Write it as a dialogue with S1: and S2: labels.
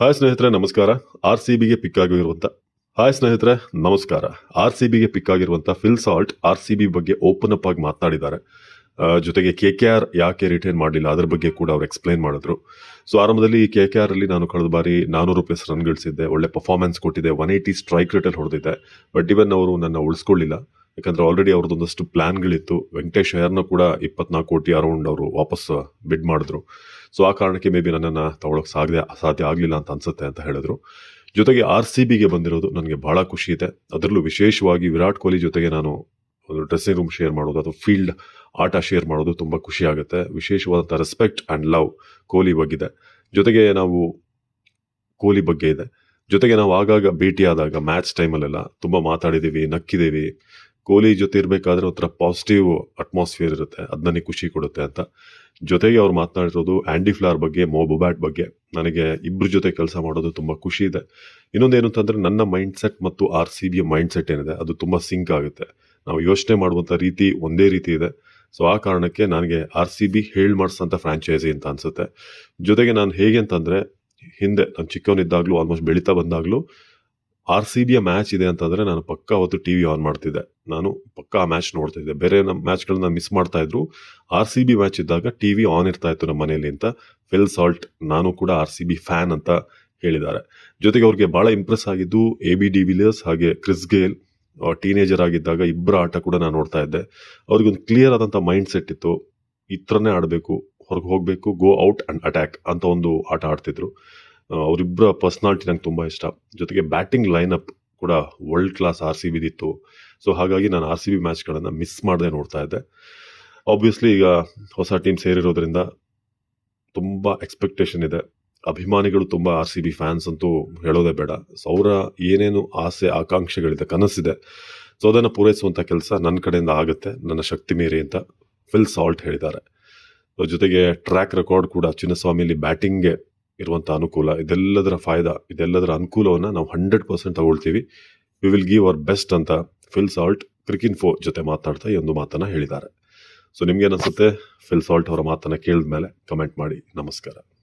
S1: Hi ಸ್ನೇಹಿತರೆ, ನಮಸ್ಕಾರ. R C ಬಿಗೆ ಪಿಕ್ ಆಗಿರುವಂತ. ಹಾಯ್ ಸ್ನೇಹಿತರೆ, ನಮಸ್ಕಾರ. ಆರ್ ಸಿ ಬಿಗೆ ಪಿಕ್ ಆಗಿರುವಂತ Phil Salt R C B ಬಗ್ಗೆ ಓಪನ್ ಅಪ್ ಆಗಿ ಮಾತನಾಡಿದ್ದಾರೆ. ಜೊತೆಗೆ ಕೆ ಕೆ ಆರ್ ಯಾಕೆ ರಿಟೈನ್ ಮಾಡಲಿಲ್ಲ? ಅದ್ರ ಬಗ್ಗೆ ಕೂಡ ಅವ್ರು ಎಕ್ಸ್ಪ್ಲೈನ್ ಮಾಡಿದ್ರು. ಸೊ ಆರಂಭದಲ್ಲಿ ಕೆ ಕೆ ಆರ್ ಅಲ್ಲಿ ನಾನು ಕಳೆದ ಬಾರಿ ನಾನೂರು ಪ್ಲಸ್ ರನ್ ಗಳಿಸಿದ್ದೆ. ಒಳ್ಳೆ ಪರ್ಫಾರ್ಮೆನ್ಸ್ ಕೊಟ್ಟಿದ್ದೆ ಒನ್ ಏಯ್ಟಿ ಸ್ಟ್ರೈಕ್ ರೇಟಲ್ಲಿ ಹೊಡೆದಿದ್ದೆ ಬಟ್ ಇವನ್ ಅವರು ನನ್ನ ಉಳಿಸ್ಕೊಳ್ಳಿಲ್ಲ. ಯಾಕಂದ್ರೆ ಆಲ್ರೆಡಿ ಅವ್ರದ್ದೊಂದಷ್ಟು ಪ್ಲಾನ್ಗಳಿತ್ತು. ವೆಂಕಟೇಶ್ ಅಯ್ಯರ್ನ ಕೂಡ ಇಪ್ಪತ್ನಾಲ್ಕು ಕೋಟಿ ಅರೌಂಡ್ ಅವರು ವಾಪಸ್ ಬಿಡ್ ಮಾಡಿದ್ರು. ಸೊ ಆ ಕಾರಣಕ್ಕೆ ಮೇ ಬಿ ನನ್ನನ್ನು ತಗೊಳಕ್ ಸಾಧ್ಯ ಸಾಧ್ಯ ಆಗಲಿಲ್ಲ ಅಂತ ಅನ್ಸುತ್ತೆ ಅಂತ ಹೇಳಿದ್ರು. ಜೊತೆಗೆ ಆರ್ ಸಿ ಬಿಗೆ ಬಂದಿರೋದು ನನಗೆ ಬಹಳ ಖುಷಿ ಇದೆ. ಅದರಲ್ಲೂ ವಿಶೇಷವಾಗಿ ವಿರಾಟ್ ಕೊಹ್ಲಿ ಜೊತೆಗೆ ನಾನು ಒಂದು ಡ್ರೆಸ್ಸಿಂಗ್ ರೂಮ್ ಶೇರ್ ಮಾಡೋದು ಅಥವಾ ಫೀಲ್ಡ್ ಆಟ ಶೇರ್ ಮಾಡೋದು ತುಂಬಾ ಖುಷಿ ಆಗುತ್ತೆ. ವಿಶೇಷವಾದಂಥ ರೆಸ್ಪೆಕ್ಟ್ ಆ್ಯಂಡ್ ಲವ್ ಕೊಹ್ಲಿ ಬಗ್ಗಿದೆ ಜೊತೆಗೆ ನಾವು ಕೊಹ್ಲಿ ಬಗ್ಗೆ ಇದೆ. ಜೊತೆಗೆ ನಾವು ಆಗಾಗ ಭೇಟಿಯಾದಾಗ ಮ್ಯಾಚ್ ಟೈಮಲ್ಲೆಲ್ಲ ತುಂಬ ಮಾತಾಡಿದ್ದೀವಿ, ನಕ್ಕಿದ್ದೀವಿ. ಕೊಹ್ಲಿ ಜೊತೆ ಇರಬೇಕಾದ್ರೆ ಒಂಥರ ಪಾಸಿಟಿವ್ ಅಟ್ಮಾಸ್ಫಿಯರ್ ಇರುತ್ತೆ. ಅದು ಖುಷಿ ಕೊಡುತ್ತೆ ಅಂತ. ಜೊತೆಗೆ ಅವ್ರು ಮಾತನಾಡಿರೋದು ಆ್ಯಂಡಿ ಫ್ಲಾರ್ ಬಗ್ಗೆ ಮೊಬೊಬ್ಯಾಟ್ ಬಗ್ಗೆ. ನನಗೆ ಇಬ್ಬರ ಜೊತೆ ಕೆಲಸ ಮಾಡೋದು ತುಂಬ ಖುಷಿ ಇದೆ. ಇನ್ನೊಂದೇನು ಅಂತಂದ್ರೆ ನನ್ನ ಮೈಂಡ್ ಸೆಟ್ ಮತ್ತು R C B mind set ಏನಿದೆ, ಅದು ತುಂಬ ಸಿಂಕ್ ಆಗುತ್ತೆ. ನಾವು ಯೋಚನೆ ಮಾಡುವಂಥ ರೀತಿ ಒಂದೇ ರೀತಿ ಇದೆ. ಸೊ ಆ ಕಾರಣಕ್ಕೆ ನನಗೆ ಆರ್ ಸಿ ಬಿ ಹೇಳ್ ಮಾಡಿಸೋಂಥ ಫ್ರಾಂಚೈಸಿ ಅಂತ ಅನ್ಸುತ್ತೆ. ಜೊತೆಗೆ ನಾನು ಹೇಗೆ ಅಂತಂದ್ರೆ, ಹಿಂದೆ ನಾನು ಚಿಕ್ಕವನಿದ್ದಾಗಲೂ ಆಲ್ಮೋಸ್ಟ್ ಬೆಳೀತಾ ಬಂದಾಗಲೂ ಆರ್ ಸಿ ಬಿಯ ಮ್ಯಾಚ್ ಇದೆ ಅಂತಂದ್ರೆ ನಾನು ಪಕ್ಕ ಅವತ್ತು ಟಿವಿ ಆನ್ ಮಾಡ್ತಿದ್ದೆ. ನಾನು ಪಕ್ಕ ಆ ಮ್ಯಾಚ್ ನೋಡ್ತಾ ಇದ್ದೆ. ಬೇರೆ ನಮ್ಮ ಮ್ಯಾಚ್ಗಳನ್ನ ಮಿಸ್ ಮಾಡ್ತಾ ಇದ್ರು. ಆರ್ ಸಿ ಬಿ ಮ್ಯಾಚ್ ಇದ್ದಾಗ ಟಿವಿ ಆನ್ ಇರ್ತಾ ಇತ್ತು ನಮ್ಮ ಮನೆಯಲ್ಲಿ ಅಂತ ಫಿಲ್ ಸಾಲ್ಟ್ ನಾನು ಕೂಡ ಆರ್ ಸಿ ಬಿ ಫ್ಯಾನ್ ಅಂತ ಹೇಳಿದ್ದಾರೆ. ಜೊತೆಗೆ ಅವ್ರಿಗೆ ಬಹಳ ಇಂಪ್ರೆಸ್ ಆಗಿದ್ದು ಎ ಬಿ ಡಿ ವಿಲಿಯರ್ಸ್ ಹಾಗೆ ಕ್ರಿಸ್ ಗೇಲ್ ಟೀನೇಜರ್ ಆಗಿದ್ದಾಗ ಇಬ್ಬರ ಆಟ ಕೂಡ ನಾನು ನೋಡ್ತಾ ಇದ್ದೆ. ಅವ್ರಿಗೊಂದು ಕ್ಲಿಯರ್ ಆದಂಥ ಮೈಂಡ್ ಸೆಟ್ ಇತ್ತು. ಈ ಥರನೇ ಆಡಬೇಕು, ಹೊರಗೆ ಹೋಗಬೇಕು ಗೋ ಔಟ್ ಅಂಡ್ ಅಟ್ಯಾಕ್ ಅಂತ ಒಂದು ಆಟ ಆಡ್ತಿದ್ರು. ಅವರಿಬ್ಬರ ಪರ್ಸ್ನಾಲಿಟಿ ನಂಗೆ ತುಂಬ ಇಷ್ಟ. ಜೊತೆಗೆ ಬ್ಯಾಟಿಂಗ್ ಲೈನಪ್ ಕೂಡ ವರ್ಲ್ಡ್ ಕ್ಲಾಸ್ ಆರ್ ಸಿ ಬಿದಿತ್ತು ಸೊ ಹಾಗಾಗಿ ನಾನು ಆರ್ ಸಿ ಬಿ ಮ್ಯಾಚ್ಗಳನ್ನು ಮಿಸ್ ಮಾಡದೆ ನೋಡ್ತಾ ಇದ್ದೆ. ಆಬ್ವಿಯಸ್ಲಿ ಈಗ ಹೊಸ ಟೀಮ್ ಸೇರಿರೋದ್ರಿಂದ ತುಂಬ ಎಕ್ಸ್ಪೆಕ್ಟೇಷನ್ ಇದೆ. ಅಭಿಮಾನಿಗಳು ತುಂಬ ಆರ್ ಸಿ ಬಿ ಫ್ಯಾನ್ಸ್ ಅಂತೂ ಹೇಳೋದೇ ಬೇಡ. ಸೊ ಅವರ ಏನೇನು ಆಸೆ, ಆಕಾಂಕ್ಷೆಗಳಿದೆ, ಕನಸಿದೆ, ಸೊ, ಅದನ್ನು ಪೂರೈಸುವಂಥ ಕೆಲಸ ನನ್ನ ಕಡೆಯಿಂದ ಆಗುತ್ತೆ. ನನ್ನ ಶಕ್ತಿ ಮೀರಿ ಅಂತ ಫಿಲ್ ಸಾಲ್ಟ್ ಹೇಳಿದ್ದಾರೆ. ಜೊತೆಗೆ ಟ್ರ್ಯಾಕ್ ರೆಕಾರ್ಡ್ ಕೂಡ ಚಿನ್ನಸ್ವಾಮಿಲಿ ಬ್ಯಾಟಿಂಗ್ಗೆ ಇರುವಂಥ ಅನುಕೂಲ, ಇದೆಲ್ಲದರ ಫಾಯ್ದಾ, ಇದೆಲ್ಲದರ ಅನುಕೂಲವನ್ನು ನಾವು ಹಂಡ್ರೆಡ್ ಪರ್ಸೆಂಟ್ ತಗೊಳ್ತೀವಿ. We will give our best ಅಂತ ಫಿಲ್ ಸಾಲ್ಟ್ ಕ್ರಿಕಿನ್ಫೋ ಜೊತೆ ಮಾತಾಡ್ತಾ ಈ ಒಂದು ಮಾತನ್ನ ಹೇಳಿದ್ದಾರೆ. ಸೊ ನಿಮ್ಗೆ ಅನ್ಸುತ್ತೆ? ಫಿಲ್ ಸಾಲ್ಟ್ ಅವರ ಮಾತನ್ನ ಕೇಳಿದ ಮೇಲೆ ಕಮೆಂಟ್ ಮಾಡಿ. ನಮಸ್ಕಾರ.